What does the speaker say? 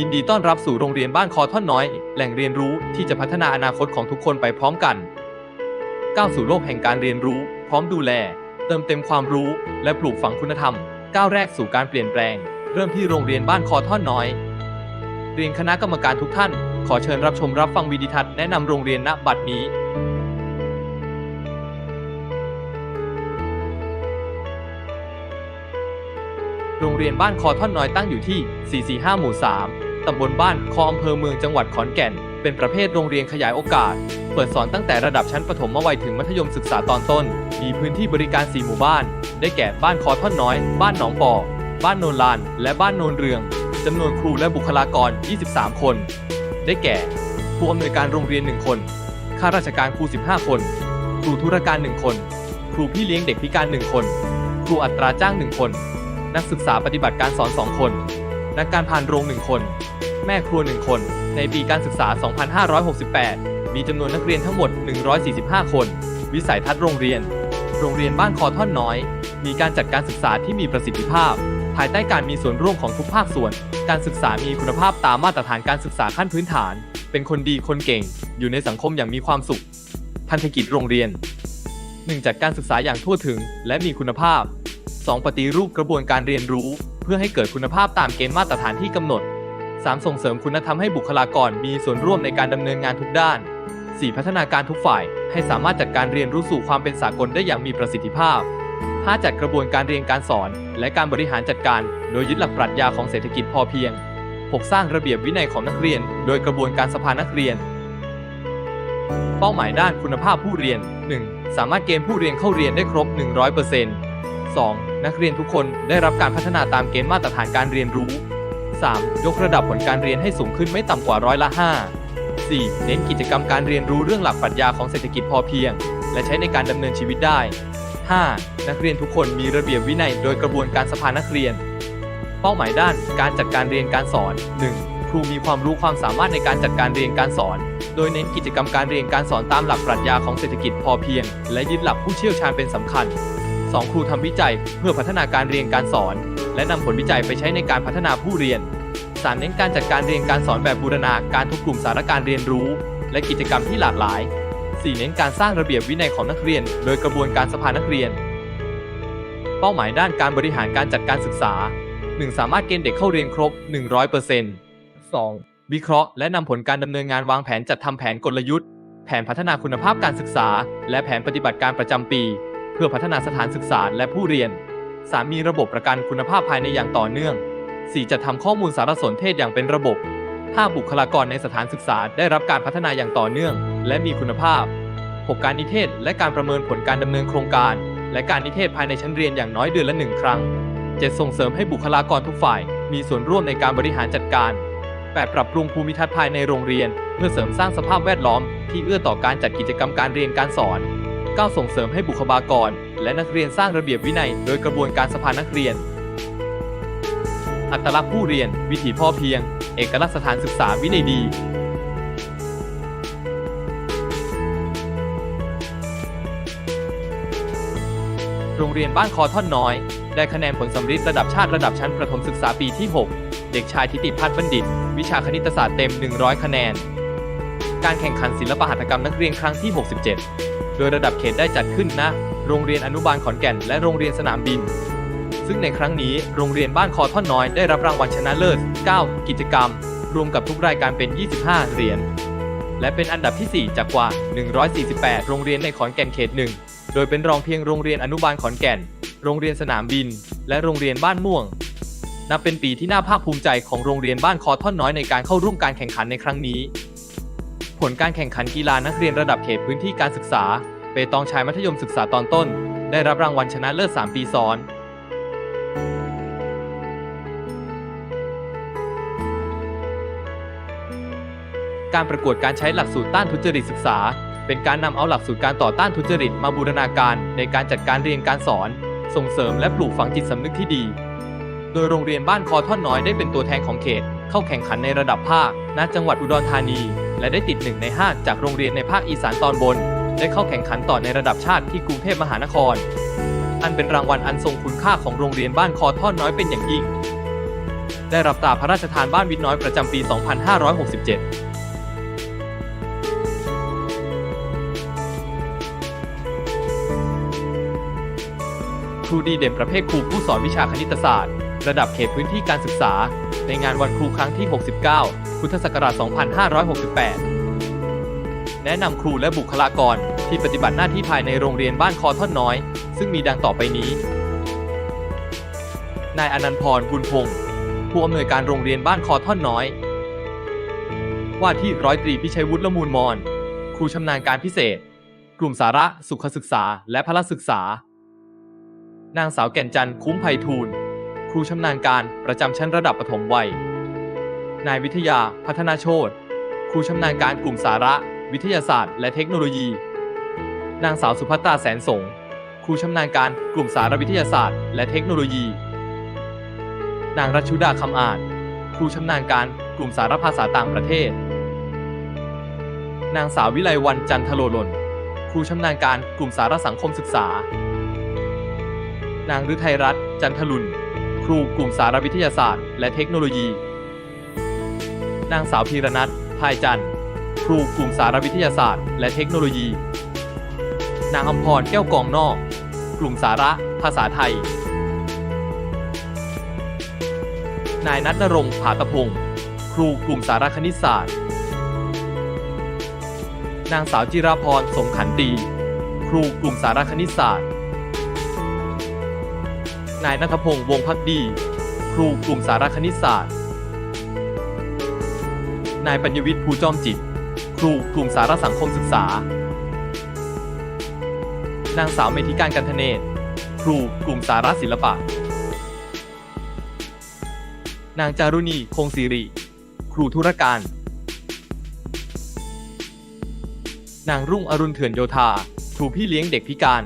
ยินดีต้อนรับสู่โรงเรียนบ้านคอท่อนน้อย แหล่งเรียนรู้ที่จะพัฒนาอนาคตของทุกคนไปพร้อมกัน ก้าวสู่โลกแห่งการเรียนรู้ พร้อมดูแล เติมเต็มความรู้ และปลูกฝังคุณธรรม ก้าวแรกสู่การเปลี่ยนแปลง เริ่มที่โรงเรียนบ้านคอท่อนน้อย เรียนคณะกรรมการทุกท่าน ขอเชิญรับชมรับฟังวิดีทัศน์แนะนำโรงเรียนณบัดนี้โรงเรียนบ้านคอท่อนน้อยตั้งอยู่ที่ 445 หมู่ 3 ตำบลบ้านคออำเภอเมืองจังหวัดขอนแก่น เป็นประเภทโรงเรียนขยายโอกาส เปิดสอนตั้งแต่ระดับชั้นประถมวัยถึงมัธยมศึกษาตอนต้น มีพื้นที่บริการ 4 หมู่บ้าน ได้แก่บ้านคอท่อนน้อย บ้านหนองปอบ้านโนนลาน และบ้านโนนเรืองจำนวนครูและบุคลากร 23 คน ได้แก่ ผู้อำนวยการโรงเรียน 1 คน ข้าราชการครู 15 คน ครูธุรการ 1 คน ครูพี่เลี้ยงเด็กพิการ 1 คน ครูอัตราจ้าง 1 คน นักศึกษาปฏิบัติการสอน 2 คน นักการพานโรง1คน แม่ครัว1คน ในปีการศึกษา 2568 มีจำนวนนักเรียนทั้งหมด 145 คน วิสัยทัศน์โรงเรียน โรงเรียนบ้านคอท่อนน้อย มีการจัดการศึกษาที่มีประสิทธิภาพ ภายใต้การมีส่วนร่วมของทุกภาคส่วน การศึกษามีคุณภาพตามมาตรฐานการศึกษาขั้นพื้นฐาน เป็นคนดีคนเก่ง อยู่ในสังคมอย่างมีความสุข พันธกิจโรงเรียน 1. จัดการศึกษาอย่างทั่วถึง และมีคุณภาพ 2. ปฏิรูปกระบวนการเรียนรู้ พื่อให้เกิดคุณภาพตามเกณฑ์มาตรฐานที่กำหนด 3. ส่งเสริมคุณธรรมให้บุคลากรมีส่วนร่วมในการดำเนินงานทุกด้าน 4. พัฒนาการทุกฝ่ายให้สามารถจัดการเรียนรู้สู่ความเป็นสากลได้อย่างมีประสิทธิภาพ 5. จัดกระบวนการเรียนการสอน และการบริหารจัดการ โดยยึดหลักปรัชญาของเศรษฐกิจพอเพียง 6. สร้างระเบียบวินัยของนักเรียน โดยกระบวนการสภานักเรียน เป้าหมายด้านคุณภาพผู้เรียน 1. สามารถเกณฑ์ผู้เรียนเข้าเรียนได้ครบ 100% 2. นักเรียนทุกคนได้รับการพัฒนาตามเกณฑ์มาตรฐานการเรียนรู้ 3. ยกระดับผลการเรียนให้สูงขึ้นไม่ต่ำกว่าร้อยละ 5 4. เน้นกิจกรรมการเรียนรู้เรื่องหลักปรัชญาของเศรษฐกิจพอเพียง และใช้ในการดำเนินชีวิตได้ 5. นักเรียนทุกคนมีระเบียบวินัยโดยกระบวนการสภานักเรียน เป้าหมายด้านการจัดการเรียนการสอน 1. ครูมีความรู้ความสามารถในการจัดการเรียนการสอน โดยเน้นกิจกรรมการเรียนการสอนตามหลักปรัชญาของเศรษฐกิจพอเพียง และยึดหลักผู้เชี่ยวชาญเป็นสำคัญ 2. ครูทำวิจัยเพื่อพัฒนาการเรียนการสอน และนำผลวิจัยไปใช้ในการพัฒนาผู้เรียน 3. เน้นการจัดการเรียนการสอนแบบบูรณาการทุกกลุ่มสาระการเรียนรู้ และกิจกรรมที่หลากหลาย 4. เน้นการสร้างระเบียบวินัยของนักเรียน โดยกระบวนการสภานักเรียน เป้าหมายด้านการบริหารการจัดการศึกษา 1. สามารถเกณฑ์เด็กเข้าเรียนครบ 100% 2. วิเคราะห์และนำผลการดำเนินงานวางแผนจัดทำแผนกลยุทธ์ แผนพัฒนาคุณภาพการศึกษา และแผนปฏิบัติการประจำปี เพื่อพัฒนาสถานศึกษาและผู้เรียน 3. มีระบบประกันคุณภาพภายในอย่างต่อเนื่อง 4. จัดทำข้อมูลสารสนเทศอย่างเป็นระบบ 5. บุคลากรในสถานศึกษาได้รับการพัฒนาอย่างต่อเนื่อง และมีคุณภาพ 6. การนิเทศ และการประเมินผลการดำเนินโครงการ และการนิเทศภายในชั้นเรียนอย่างน้อยเดือนละหนึ่งครั้ง 7. ส่งเสริมให้บุคลากรทุกฝ่าย มีส่วนร่วมในการบริหารจัดการ 8. ปรับปรุงภูมิทัศน์ภายในโรงเรียน เพื่อเสริมสร้างสภาพแวดล้อม ที่เอื้อต่อการจัดกิจกรรมการเรียนการสอน 9. ส่งเสริมให้บุคลากร และนักเรียนสร้างระเบียบวินัย โดยกระบวนการสภานักเรียน อัตลักษณ์ผู้เรียน วิถีพ่อเพียง เอกลักษณ์สถานศึกษาวินัยดีโรงเรียนบ้านคอท่อนน้อย ได้คะแนนผลสำริดระดับชาติระดับชั้นประถมศึกษาปีที่ 6 เด็กชายทิติพัฒน์บัณฑิต วิชาคณิตศาสตร์เต็ม 100 คะแนน การแข่งขันศิลปหัตถกรรมนักเรียนครั้งที่ 67 โดยระดับเขตได้จัดขึ้นณโรงเรียนอนุบาลขอนแก่น และโรงเรียนสนามบิน ซึ่งในครั้งนี้โรงเรียนบ้านคอท่อนน้อยได้รับรางวัลชนะเลิศ 9 กิจกรรม รวมกับทุกรายการเป็น 25 เหรียญ และเป็นอันดับที่ 4 จากกว่า 148 โรงเรียนในขอนแก่นเขตหนึ่ง โดยเป็นรองเพียงโรงเรียนอนุบาลขอนแก่น โรงเรียนสนามบิน และโรงเรียนบ้านม่วง นับเป็นปีที่น่าภาคภูมิใจของโรงเรียนบ้านคอท่อนน้อยในการเข้าร่วมการแข่งขันในครั้งนี้ ผลการแข่งขันกีฬานักเรียนระดับเขตพื้นที่การศึกษา เปตองชายมัธยมศึกษาตอนต้น ได้รับรางวัลชนะเลิศ 3 ปีซ้อน การประกวดการใช้หลักสูตรต้านทุจริตศึกษา เป็นการนำเอาหลักสูตรการต่อต้านทุจริตมาบูรณาการในการจัดการเรียนการสอน ส่งเสริมและปลูกฝังจิตสำนึกที่ดี โดยโรงเรียนบ้านคอท่อนน้อยได้เป็นตัวแทนของเขต เข้าแข่งขันในระดับภาคณจังหวัดอุดรธานี และได้ติดหนึ่งใน 5 จากโรงเรียนในภาคอีสานตอนบน ได้เข้าแข่งขันต่อในระดับชาติที่กรุงเทพมหานคร อันเป็นรางวัลอันทรงคุณค่าของโรงเรียนบ้านคอท่อนน้อยเป็นอย่างยิ่ง ได้รับตราพระราชทานบ้านวิทย์น้อยประจำปี 2567ครูดีเด่นประเภทครูผู้สอนวิชาคณิตศาสตร์ ระดับเขตพื้นที่การศึกษา ในงานวันครูครั้งที่ 69 พุทธศักราช 2568 แนะนำครูและบุคลากรที่ปฏิบัติหน้าที่ภายในโรงเรียนบ้านคอท่อนน้อย ซึ่งมีดังต่อไปนี้ นายอนันต์พรบุญพงศ์ผู้อำนวยการโรงเรียนบ้านคอท่อนน้อย ว่าที่ร้อยตรีพิชัยวุฒิละมูลมอน ครูชำนาญการพิเศษ กลุ่มสาระ สุขศึกษา และพละศึกษา นางสาวแก่นจันทร์คุ้มไพฑูรย์ ครูชำนาญการประจำชั้นระดับประถมวัย นายวิทยาพัฒนาโชตครูชำนาญการกลุ่มสาระ วิทยาศาสตร์ และเทคโนโลยี นางสาวสุภัตตราแสนสงครูชำนาญการกลุ่มสารวิทยาศาสตร์ และเทคโนโลยี นางรัชชุดาคำอ่าน ครูชำนาญการกลุ่มสารภาษาต่างประเทศ นางสาววิไลวันจันทโลลนครูชำนาญการกลุ่มสารสังคมศึกษา นางฤทัยรัตน์จันทลุน ครูกลุ่มสารวิทยาศาสตร์ และเทคโนโลยี นางสาวพีรนัทพายจันทร์ครูกลุ่มสารวิทยาศาสตร์ และเทคโนโลยี นางอมพรแก้วกองนอก กลุ่มสาระ ภาษาไทย นายนัทนรงผาตะพงศ์ครูกลุ่มสารคณิตศาสตร์ นางสาวจิราพรสมขันตีครูกลุ่มสารคณิตศาสตร์ นายนัทพงศ์วงพักดี ครูกลุ่มสารคณิตศาสตร์ นายปัญญวิทย์ภูจอมจิต ครูกลุ่มสารสังคมศึกษา นางสาวเมธิการกันธเนศ ครูกลุ่มสาระศิลปะ นางจารุณีคงศิริ ครูธุรการ นางรุ่งอรุณเถื่อนโยธา ครูพี่เลี้ยงเด็กพิการ